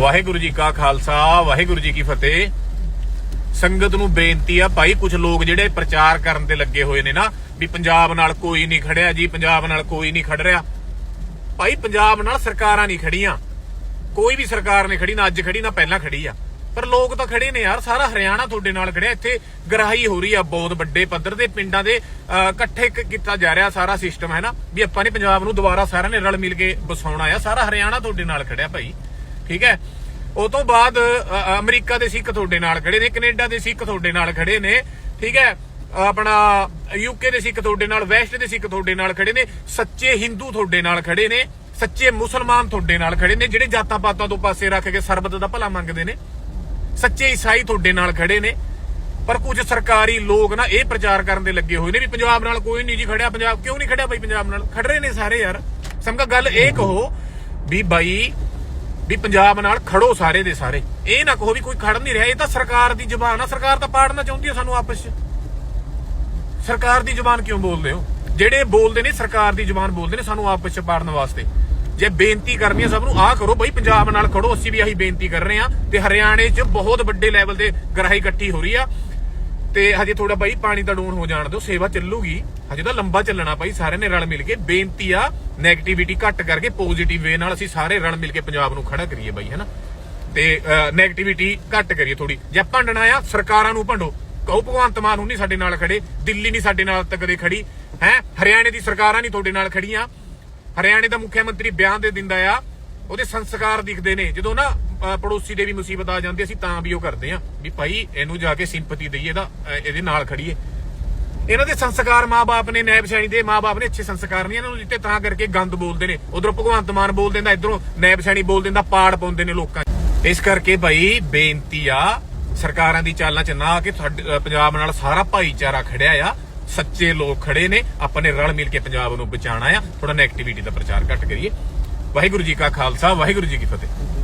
ਵਾਹਿਗੁਰੂ ਜੀ ਕਾ ਖਾਲਸਾ, ਵਾਹਿਗੁਰੂ ਜੀ ਕੀ ਫਤਿਹ। ਸੰਗਤ ਨੂੰ ਬੇਨਤੀ ਆ ਭਾਈ ਕੁਝ ਲੋਕ ਜਿਹੜੇ ਪ੍ਰਚਾਰ ਕਰਨ ਤੇ ਲੱਗੇ ਹੋਏ ਨੇ ਨਾ, ਵੀ ਪੰਜਾਬ ਨਾਲ ਕੋਈ ਨਹੀਂ ਖੜਿਆ ਜੀ, ਪੰਜਾਬ ਨਾਲ ਕੋਈ ਨਹੀਂ ਖੜ ਰਿਹਾ। ਭਾਈ, ਪੰਜਾਬ ਨਾਲ ਸਰਕਾਰਾਂ ਨਹੀਂ ਖੜੀਆਂ। ਕੋਈ ਵੀ ਸਰਕਾਰ ਨੇ ਖੜੀ, ਨਾ ਅੱਜ ਖੜੀ, ਨਾ ਪਹਿਲਾਂ ਖੜੀ ਆ। ਪਰ ਲੋਕ ਤਾਂ ਖੜੇ ਨੇ ਯਾਰ, ਸਾਰਾ ਹਰਿਆਣਾ ਤੁਹਾਡੇ ਨਾਲ ਖੜਿਆ, ਇੱਥੇ ਗਰਾਹੀ ਹੋ ਰਹੀ ਆ ਬਹੁਤ ਵੱਡੇ ਪੱਧਰ ਦੇ ਪਿੰਡਾਂ ਦੇ ਇਕੱਠੇ ਕੀਤਾ ਜਾ ਰਿਹਾ ਸਾਰਾ ਸਿਸਟਮ ਹੈ ਨਾ? ਵੀ ਆਪਾਂ ਨੇ ਪੰਜਾਬ ਨੂੰ ਦੁਬਾਰਾ ਸਾਰਿਆਂ ਨੇ ਰਲ ਮਿਲ ਕੇ ਬਸਾਉਣਾ ਆ, ਸਾਰਾ ਹਰਿਆਣਾ ਤੁਹਾਡੇ ਨਾਲ ਖੜਿਆ ਭਾਈ। ਠੀਕ ਹੈ? ਉਹ ਤੋਂ ਬਾਅਦ ਅਮਰੀਕਾ ਦੇ ਸਿੱਖ ਤੁਹਾਡੇ ਨਾਲ ਖੜੇ ਨੇ, ਕੈਨੇਡਾ ਦੇ ਸਿੱਖ ਤੁਹਾਡੇ ਨਾਲ ਖੜੇ ਨੇ, ਠੀਕ ਹੈ? ਆਪਣਾ ਯੂਕੇ ਦੇ ਸਿੱਖ ਤੁਹਾਡੇ ਨਾਲ, ਵੈਸਟ ਦੇ ਸਿੱਖ ਤੁਹਾਡੇ ਨਾਲ ਖੜੇ ਨੇ, ਸੱਚੇ ਹਿੰਦੂ ਤੁਹਾਡੇ ਨਾਲ ਖੜੇ ਨੇ, ਸੱਚੇ ਮੁਸਲਮਾਨ ਤੁਹਾਡੇ ਨਾਲ ਖੜੇ ਨੇ, ਜਿਹੜੇ ਜਾਤਾਂ ਪਾਤਾਂ ਤੋਂ ਪਾਸੇ ਰੱਖ ਕੇ ਸਰਬਤ ਦਾ ਭਲਾ ਮੰਗਦੇ ਨੇ, ਸੱਚੇ ਈਸਾਈ ਤੁਹਾਡੇ ਨਾਲ ਖੜੇ ਨੇ, ਪਰ ਕੁਝ ਸਰਕਾਰੀ ਲੋਕ ਨਾ ਇਹ ਪ੍ਰਚਾਰ ਕਰਨ ਦੇ ਲੱਗੇ ਹੋਏ ਨੇ ਵੀ ਪੰਜਾਬ ਨਾਲ ਕੋਈ ਨਹੀਂ ਜੀ ਖੜਿਆ, ਪੰਜਾਬ ਕਿਉਂ ਨਹੀਂ ਖੜਿਆ ਬਾਈ ਪੰਜਾਬ ਨਾਲ? ਖੜ ਰਹੇ ਨੇ ਸਾਰੇ ਯਾਰ। ਸਮਝਾ, ਗੱਲ ਇਹ ਕਹੋ ਵੀ ਬਾਈ ਵੀ ਪੰਜਾਬ ਨਾਲ ਖੜੋ ਸਾਰੇ ਦੇ ਸਾਰੇ। ਇਹ ਨਾ ਕਹੋ ਵੀ ਕੋਈ ਖੜ ਨਹੀਂ ਰਿਹਾ। ਇਹ ਤਾਂ ਸਰਕਾਰ ਦੀ ਜ਼ੁਬਾਨ ਆ। ਸਰਕਾਰ ਤਾਂ ਪਾੜਨਾ ਚਾਹੁੰਦੀ ਹੈ ਸਾਨੂੰ ਆਪਸ 'ਚ। ਸਰਕਾਰ ਦੀ ਜ਼ੁਬਾਨ ਕਿਉਂ ਬੋਲਦੇ ਹੋ? ਜਿਹੜੇ ਬੋਲਦੇ ਨੇ, ਸਰਕਾਰ ਦੀ ਜ਼ੁਬਾਨ ਬੋਲਦੇ ਨੇ ਸਾਨੂੰ ਆਪਸ 'ਚ ਪਾੜਨ ਵਾਸਤੇ। ਜੇ ਬੇਨਤੀ ਕਰਨੀ ਹੈ ਸਭ ਨੂੰ, ਆਹ ਕਰੋ ਬਈ, ਪੰਜਾਬ ਨਾਲ ਖੜੋ। ਅਸੀਂ ਵੀ ਆਹੀ ਬੇਨਤੀ ਕਰ ਰਹੇ ਆ ਤੇ ਹਰਿਆਣੇ 'ਚ ਬਹੁਤ ਵੱਡੇ ਲੈਵਲ ਤੇ ਗਰਾਹੀ ਇਕੱਠੀ ਹੋ ਰਹੀ ਆ। ਤੇ ਹਜੇ ਥੋੜਾ ਬਾਈ ਪਾਣੀ ਦਾ ਡੋਨ ਹੋ ਜਾਣ ਦਿਓ, ਸੇਵਾ ਚੱਲੂਗੀ। ਹਜੇ ਤਾਂ ਲੰਬਾ ਚੱਲਣਾ ਬਾਈ ਸਾਰਿਆਂ ਨੇ ਰਲ ਮਿਲ ਕੇ ਬੇਨਤੀ ਆ 네ਗੇਟਿਵਿਟੀ ਘੱਟ ਕਰਕੇ ਪੋਜ਼ਿਟਿਵ ਵੇ ਨਾਲ ਅਸੀਂ ਸਾਰੇ ਰਲ ਮਿਲ ਕੇ ਪੰਜਾਬ ਨੂੰ ਖੜਾ ਕਰੀਏ ਬਾਈ, ਹੈਨਾ? ਤੇ 네ਗੇਟਿਵਿਟੀ ਘੱਟ ਕਰੀਏ ਥੋੜੀ ਜੇ ਭੰਡਣਾ ਆ, ਸਰਕਾਰਾਂ ਨੂੰ ਭੰਡੋ। ਕਹੋ ਭਗਵੰਤ ਮਾਨ ਨੂੰ ਨਹੀਂ ਸਾਡੇ ਨਾਲ ਖੜੇ, ਦਿੱਲੀ ਨਹੀਂ ਸਾਡੇ ਨਾਲ ਤੱਕ ਕਦੇ ਖੜੀ, ਹੈ? ਹਰਿਆਣੇ ਦੀ ਸਰਕਾਰਾਂ ਨਹੀਂ ਤੁਹਾਡੇ ਨਾਲ ਖੜੀਆਂ। ਹਰਿਆਣੇ ਦਾ ਮੁੱਖ ਮੰਤਰੀ ਬਿਆਨ ਦੇ ਦਿੰਦਾ ਆ, ਉਹਦੇ ਸੰਸਕਾਰ ਦਿਖਦੇ ਨੇ। ਜਦੋਂ ਨਾ ਪੜੋਸੀ ਦੇ ਵੀ ਮੁਸੀਬਤ ਆ ਜਾਂਦੀ, ਅਸੀਂ ਤਾਂ ਵੀ ਉਹ ਕਰਦੇ ਆ ਵੀ ਭਾਈ ਇਹਨੂੰ ਜਾ ਕੇ ਸਿੰਪਥੀ ਦਈਏ ਇਹਦਾ ਇਹਦੇ ਨਾਲ ਖੜੀਏ ਇਹਨਾਂ ਦੇ ਸੰਸਕਾਰ ਮਾਪੇ ਨੇ ਨੈਬ ਸੈਣੀ ਦੇ ਮਾਪੇ ਨੇ ਅੱਛੇ ਸੰਸਕਾਰ ਨਹੀਂ ਇਹਨਾਂ ਨੂੰ ਦਿੱਤੇ, ਤਾਂ ਕਰਕੇ ਗੰਦ ਬੋਲਦੇ ਨੇ। ਉਧਰੋਂ ਭਗਵੰਤ ਮਾਨ ਬੋਲ ਦਿੰਦਾ, ਇਧਰੋਂ ਨੈਬ ਸੈਣੀ ਬੋਲ ਦਿੰਦਾ, ਪਾੜ ਪਾਉਂਦੇ ਨੇ ਲੋਕਾਂ 'ਚ। ਇਸ ਕਰਕੇ ਭਾਈ ਬੇਨਤੀ ਆ, ਸਰਕਾਰਾਂ ਦੀ ਚਾਲਾਂ 'ਚ ਨਾ ਕਿ ਕੇ ਪੰਜਾਬ ਨਾਲ ਸਾਰਾ ਭਾਈਚਾਰਾ ਖੜਿਆ ਆ। ਸੱਚੇ ਲੋਕ ਖੜੇ ਨੇ, ਆਪਾਂ ਨੇ ਰਲ ਮਿਲ ਕੇ ਪੰਜਾਬ ਨੂੰ ਬਚਾਉਣਾ ਆ। ਥੋੜਾ ਨੈਗੇਟਿਵਿਟੀ ਦਾ ਪ੍ਰਚਾਰ ਘੱਟ ਕਰੀਏ। ਵਾਹਿਗੁਰੂ ਜੀ ਕਾ ਖਾਲਸਾ, ਵਾਹਿਗੁਰੂ ਜੀ ਕੀ ਫਤਿਹ।